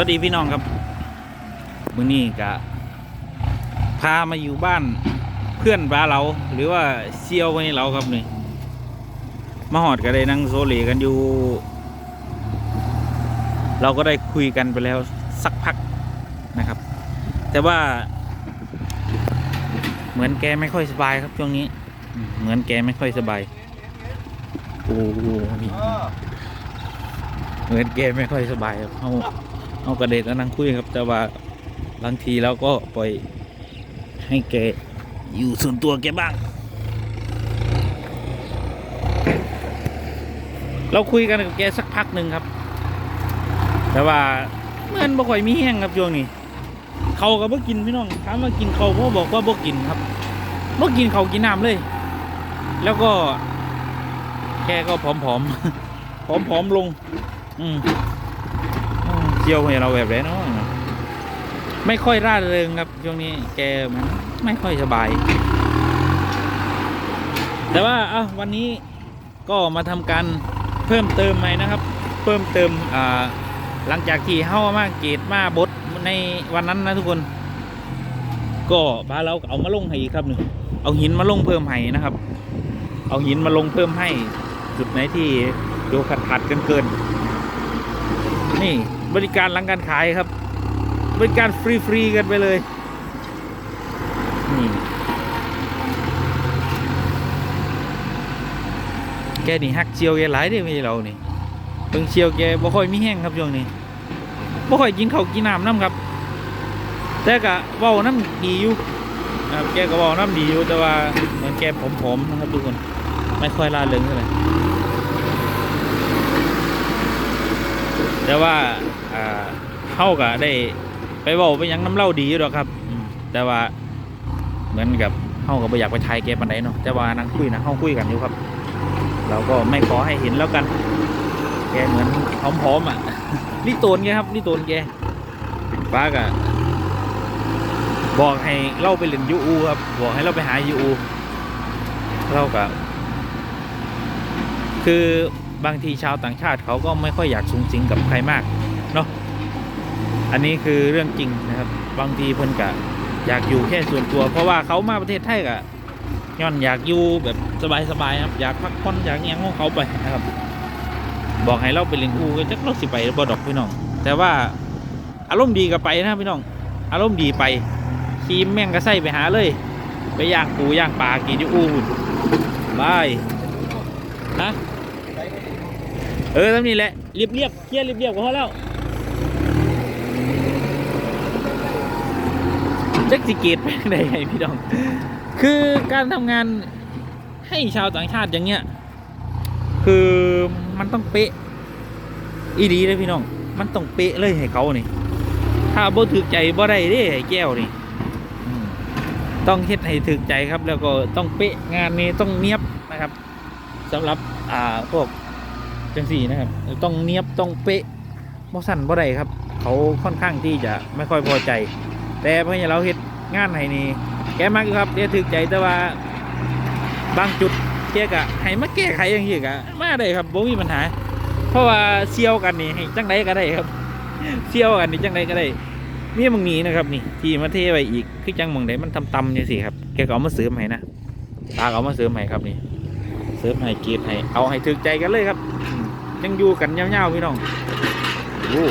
วัสดีพี่น้องครับมื้อนี้กะพามาอยู่บ้านเพื่อนบ้าเรา หรือว่าเซียวคนนี้เราครับนี่มาหอดก็ได้นั่งโซเลกันอยู่ เราก็ได้คุยกันไปแล้วสักพักนะครับ แต่ว่า เหมือนแกไม่ค่อยสบายครับช่วงนี้ เหมือนแกไม่ค่อยสบายโอ้โหเหมือนแกไม่ค่อยสบายครับเขา เอากระเด็กก็นั่งคุยครับ แต่ว่าบางทีเราก็ปล่อยให้แกอยู่ส่วนตัวแกบ้าง เราคุยกันกับแกสักพักหนึ่งครับ แต่ว่าเหมือนบ่ค่อยมีแห้งครับช่วงนี้เขาก็บ่กินพี่น้องถามว่ากินเขาพ่อบอกว่าบ่กินครับบ่กินเขากินน้ำเลย แล้วก็แกก็ผอมๆผอมๆลง อืม อืมเจียวให้เราแบบไรเนาะไม่ค่อยร่าเริงครับช่วงนี้แกมันไม่ค่อยสบาย แต่ว่าเอ้าวันนี้ก็มาทำการเพิ่มเติมใหม่นะครับ เพิ่มเติมอ่าหลังจากที่เฮ้ามากเกตมาบดในวันนั้นนะทุกคน ก็พาเราเอามาลงให้อีกครับหนึ่งเอาหินมาลงเพิ่มให้นะครับ เอาหินมาลงเพิ่มให้ จุดไหนที่ดูขัดขัดเกินเกินนี่ บริการหลังการขายครับ บริการฟรีๆกันไปเลยนี่แกนี่ฮักเจียวแกหลายเด้ไม่เรานี่เพิ่งเชียวแกบ่ค่อยมีแห้งครับช่วงนี้บ่ค่อยกินข้าวกินน้ำน้ำครับ แต่ก็เว้าน้ำดีอยู่นะครับแกก็เว้าน้ำดีอยู่แต่ว่าเหมือนแกผอมๆนะครับทุกคนไม่ค่อยล่าเริงเท่าไหร่แต่ว่า อ่าเฮาก็ได้ไปเว้าไปหยังน้ำเล่าดีอยู่หรอกครับอืมแต่ว่าเหมือนกับเฮาก็บ่อยากไปทายแกปานใดเนาะแต่ว่านั่งคุยนะเฮาคุยกันอยู่ครับ เราก็ไม่ขอให้เห็นแล้วกัน แกเหมือนผอมๆอะนี่โตนแกครับนี่โตนแกป้ากะบอกให้เล่าไปเล่นยูอูครับบอกให้เราไปหายูอูเรากะคือบางทีชาวต่างชาติเขาก็ไม่ค่อยอยากสูงสิงกับใครมาก เนาะอันนี้คือเรื่องจริงนะครับ บางทีเพิ่นกะอยากอยู่แค่ส่วนตัว เพราะว่าเขามาประเทศไทยกะย้อนอยากอยู่แบบสบายๆครับ อยากพักผ่อนอยากอิหยังของเขาไปนะครับ บอกให้เราไปเล่นอูก็จักเราสิไปบ่ดอกพี่น้อง แต่ว่าอารมณ์ดีก็ไปนะพี่น้อง อารมณ์ดีไปขี่แม่งก็ใส่ไปหาเลย ไปย่างปูย่างปลากินอยู่อูหุ่นบายฮะเออทำนี่แหละเรียบเรียบเคลียร์เรียบเรียบก็พอแล้ว จักสิเกตไปไหนไงพี่น้อง คือการทำงานให้ชาวต่างชาติอย่างเงี้ย คือมันต้องเป๊ะ อีดีเลยพี่น้อง มันต้องเป๊ะเลยให้เขานี่ ถ้าบ่ถึกใจบ่ได้เด้ไอ้แก้วนี่ต้องเฮ็ดให้ถึกใจครับ แล้วก็ต้องเป๊ะงานนี้ต้องเนียบนะครับสำหรับอ่าพวกจังสี่นะครับ ต้องเนียบต้องเป๊ะบ่สั่นบ่ได้ครับ เขาค่อนข้างที่จะไม่ค่อยพอใจ แต่เพื่อนเราเฮ็ดงานให้นี่แกมักอยู่ครับเดี๋ยวถึกใจแต่ว่า บางจุดแกกะให้มาแก้ไขอย่างนี้กะมาได้ครับบ่มีปัญหา เพราะว่าเซียวกันนี่ให้จังไดก็ได้ครับเซียวกันนี่จังไดก็ได้มีมึงนี้นะครับนี่ ที่มาเทไว้อีกคือจังมึงไดมันทำตำจังซี่ครับแกก็เอามาเสริมให้นะตาก็เอามาเสริมให้ครับนี่ เสริมให้กีดให้เอาให้ถึกใจกันเลยครับยังอยู่กันยาวๆพี่น้องโอ้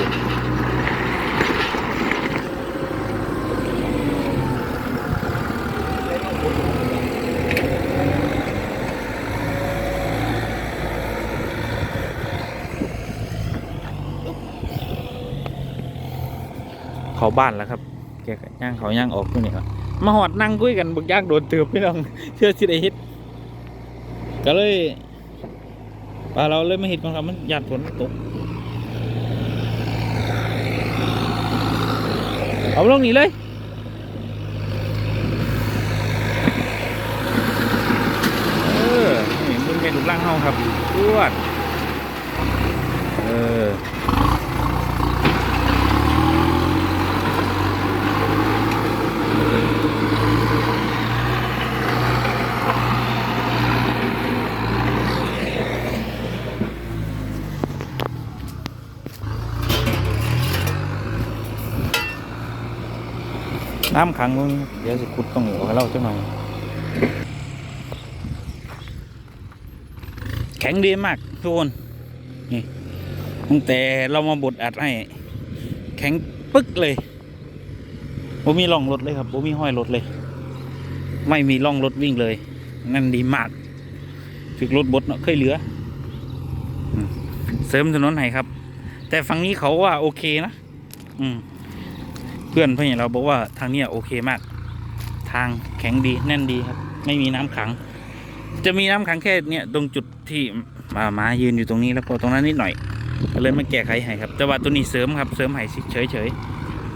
เขาบ้านแล้วครับแกก็ย่างเขาย่างออกอยู่นี่ครับมาหอดนั่งคุยกันบักย่างโดนเตือบพี่น้องเชื่อสิได้เฮ็ดก็เลยปลาเราเลยไม่เห็นก่อนครับมันหยาดฝนตกเอาลงนี่เลยเออนี่มึงเป็นลูกล่างเฮาครับตวดเออ น้ำขังตรงนี้เดี๋ยวจะขุดตรงนี้ออกให้เราจังหน่อย แข็งดีมากทุกคน นี่ตั้งแต่เรามาบดอัดให้ แข็งปึ๊กเลยผมมีร่องรถเลยครับผมมีห้อยรถเลย ไม่มีร่องรถวิ่งเลย นั่นดีมากฝึกรถบดเนาะเคยเหลืออืมเสริมถนนให้ครับ แต่ฝั่งนี้เขาว่าโอเคนะ อืม พื่อนเพื่อนเราบอกว่าทางเนี้ยโอเคมาก ทางแข็งดีแน่นดีครับ ไม่มีน้ำขัง จะมีน้ำขังแค่เนี่ยตรงจุดที่มามายืนอยู่ตรงนี้แล้วก็ตรงนั้นนิดหน่อยก็เลยมาแก้ไขให้ครับ แต่ว่าตัวนี้เสริมครับเสริมให้เฉยเฉย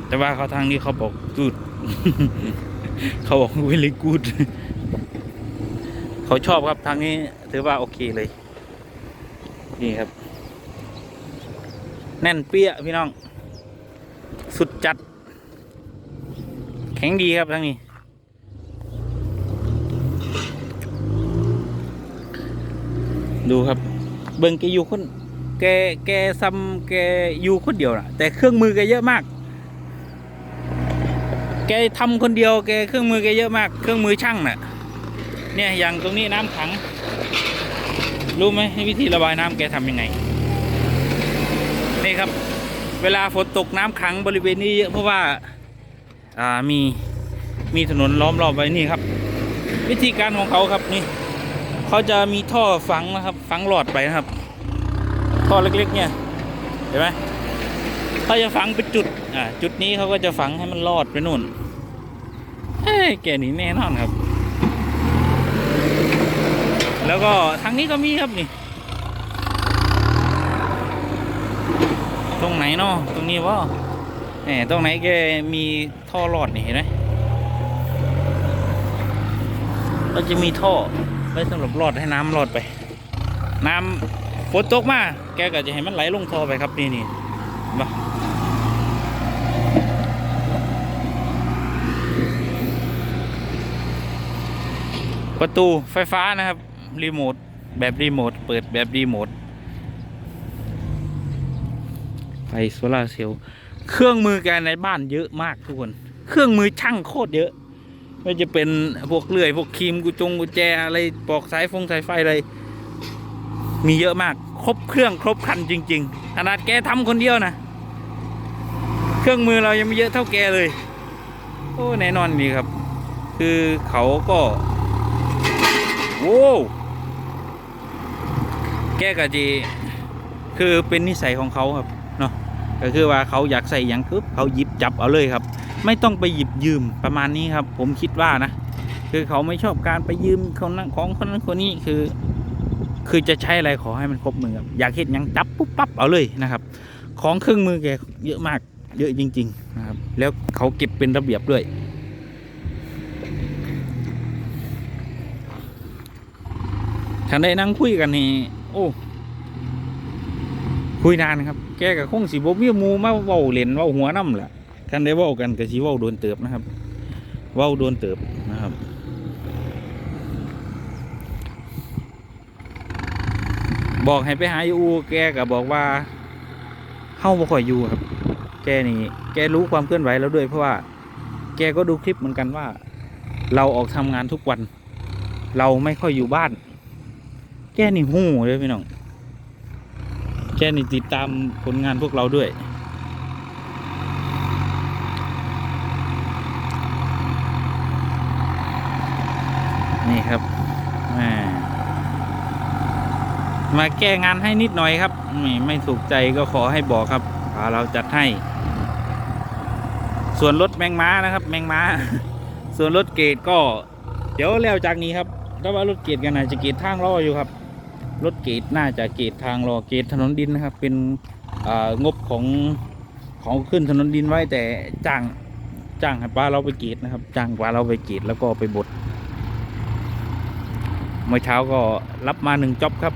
แต่ว่าเขาทางนี้เขาบอกกูดเขาบอกวิล y กูดเขาชอบครับทางนี้ถือว่าโอเคเลยนี่ครับ แน่นเปี้ยพี่น้อง สุดจัด ข็งดีครับทางนี้ ดูครับ เบิ่งแกอยู่คน แกแกซ้ำแกอยู่คนเดียวนะแต่เครื่องมือแกเยอะมาก แกทำคนเดียวแกเครื่องมือแกเยอะมาก เครื่องมือช่างน่ะ เนี่ยอย่างตรงนี้น้ำขัง รู้ไหมวิธีระบายน้ำแกทำยังไง นี่ครับ เวลาฝนตกน้ำขังบริเวณนี้เยอะเพราะว่า อ่ามีมีถนนล้อมรอบไว้นี่ครับ วิธีการของเขาครับนี่เขาจะมีท่อฝังนะครับ ฝังหลอดไปนะครับ ท่อเล็กๆ เนี่ยเห็นไหมเขาจะฝังเป็นจุดอ่าจุดนี้เขาก็จะฝังให้มันรอดไปนู่นเฮ้ยแกนี่แน่นอนครับ แล้วก็ทางนี้ก็มีครับนี่ตรงไหนเนาะตรงนี้ว่าแห มตรงไหนแกมีท่อรอดนี่เห็นไหมเราจะมีท่อไว้สำหรับรอดให้น้ำรอดไป น้ำฝนตกมาแกก็จะให้มันไหลลงท่อไปครับนี่นี่มาประตูไฟฟ้านะครับ รีโมท แบบรีโมท เปิดแบบรีโมท ไฟโซลาเซลล์ เครื่องมือแกในบ้านเยอะมากทุกคน เครื่องมือช่างโคตรเยอะ ไม่จะเป็นพวกเลื่อย พวกครีมกุจงกุแจอะไรปอกสายฟงสายไฟอะไร มีเยอะมาก ครบเครื่องครบคันจริง ๆ ขนาดแกทำคนเดียวนะ เครื่องมือเรายังไม่เยอะเท่าแกเลย โอ้แน่นอนดีครับ คือเขาก็โว้แกก็จีคือเป็นนิสัยของเขาครับเนาะ ก็คือว่าเขาอยากใส่หยังปุ๊บเขาหยิบจับเอาเลยครับ ไม่ต้องไปหยิบยืมประมาณนี้ครับ ผมคิดว่านะ คือเขาไม่ชอบการไปยืมคนนั้นของคนนั้นคนนี้คือ คือจะใช้อะไรขอให้มันครบมือครับอยากเห็นยังจับปุ๊บปั๊บเอาเลยนะครับ ของเครื่องมือแกเยอะมากเยอะจริงๆนะครับ แล้วเขาเก็บเป็นระเบียบด้วยท่านได้นั่งคุยกันนี่โอ้คุยนานครับ แกกับคงสิบมีมูมาเว้าเล่นเว้าหัวน้ำแหละท่านได้เว้ากันกับสิเว้าโดนเติบนะครับเว้าโดนเติบนะครับบอกให้ไปหาอยู่แกก็บอกว่าเข้าบ่ค่อยอยู่ครับ แกนี่ แกรู้ความเคลื่อนไหวแล้วด้วยเพราะว่า แกก็ดูคลิปเหมือนกันว่า เราออกทำงานทุกวัน เราไม่ค่อยอยู่บ้าน แกนี่หู้เลยพี่น้อง แกนี่ติดตามผลงานพวกเราด้วย นี่ครับแหมาแก้งานให้นิดหน่อยครับไม่ไม่ถูกใจก็ขอให้บอกครับพาเราจัดให้ ส่วนรถแมงม้านะครับ แมงม้า ส่วนรถเกตก็ เดี๋ยวแล้วจากนี้ครับถ้าว่ารถเกตกันนจะเกตทางล้ออยู่ครับ รถเกตน่าจะเกตทางรอเกตถนนดินนะครับ เป็นงบของของขึ้นถนนดินไว้แต่จ้างจ้างให้ป้าเราไปเกตนะครับจ้างป้าเราไปเกตแล้วก็ไปบดเมื่อเช้าก็รับมาหนึ่งจ็อบครับ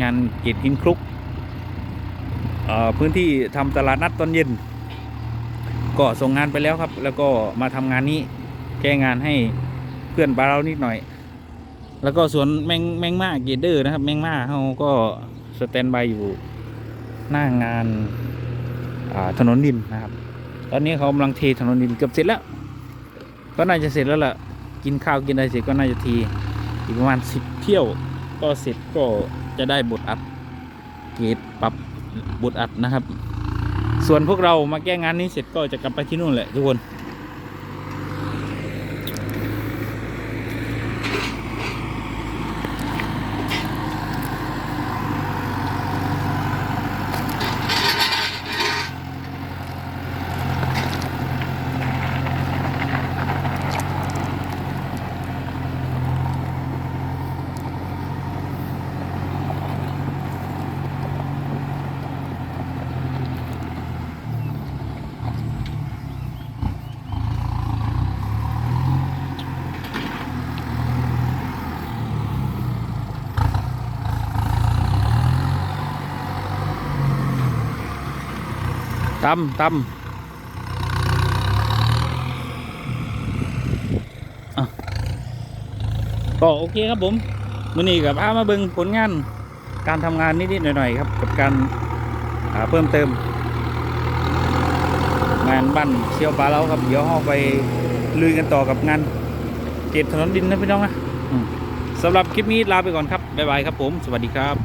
งานเกตกินคลุกพื้นที่ทำตลาดนัดตอนเย็น ก็ส่งงานไปแล้วครับ แล้วก็มาทำงานนี้แก้งานให้เพื่อนป้าเรานิดหน่อย แล้วก็สวนแมงแมงม่าเกเดอร์นะครับ แมงม่าเขาก็สแตนบายอยู่หน้างานาถนนดินนะครับ ตอนนี้เขากำลังเทถนนดินเกือบเสร็จแล้ว ก็น่าจะเสร็จแล้วล่ะ กินข้าวกินอะไรเสร็จก็น่าจะทีอีกประมาณสิบเที่ยวก็เสร็จก็จะได้บทอัดเกรดปรับบทอัดนะครับ ส่วนพวกเรามาแก้งานนี้เสร็จก็จะกลับไปที่นู่นแหละทุกคน ตำตำก็โอเคครับผมมือนี้กับอามาเบิงผลงาน การทำงานนิดๆหน่อยๆครับ กับการาเพิ่มเติม งานบ้านเชียวปลาเราครับ เดี๋ยวเราไปลุยกันต่อกับงานเกตถนนดินนะพี่น้องนะสำหรับคลิปนี้ลาไปก่อนครับ บ๊ายบายครับผม สวัสดีครับ